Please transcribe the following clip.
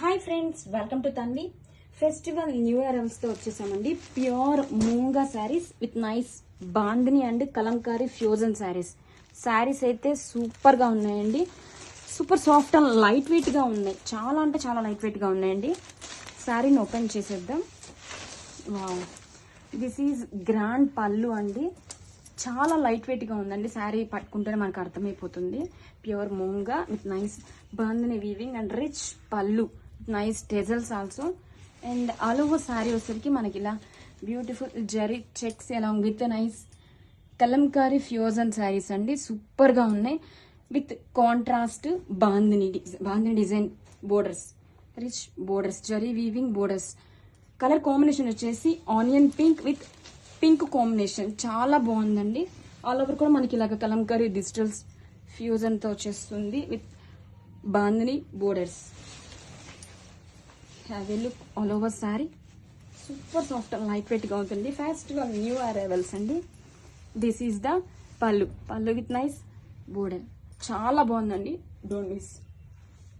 Hi friends welcome to Tanvi festival new ఇయర్తో వచ్చేసామండి. Pure moonga saris with nice bandhani and kalamkari fusion saris saris అయితే సూపర్గా ఉన్నాయండి. Super soft and light వెయిట్గా ఉన్నాయి. చాలా అంటే చాలా లైట్ వెయిట్గా ఉన్నాయండి. శారీని ఓపెన్ చేసేద్దాం. వావ్ దిస్ ఈజ్ గ్రాండ్ పళ్ళు అండి. చాలా లైట్ వెయిట్గా ఉందండి. శారీ పట్టుకుంటేనే మనకు అర్థమైపోతుంది. Pure moonga with nice bandhani weaving and rich pallu nice tassels also. And all over sari వచ్చేసరికి మనకి ఇలా beautiful zari checks along with nice kalamkari fusion saris అండి. సూపర్గా ఉన్నాయి. With contrast bandhani D- bandhani design borders. Rich borders zari weaving borders. Colour combination వచ్చేసి onion pink with pink combination. చాలా బాగుందండి. All over కూడా మనకి ఇలాగ కలంకారీ డిజిటల్స్ ఫ్యూజన్తో వచ్చేస్తుంది with bandhani borders. Have look all over sari super soft light వెయిట్గా ఉంటుంది ఫాస్ట్గా న్యూ అరైవల్స్ అండి. This is the pallu pallu with nice border చాలా బాగుందండి. Don't miss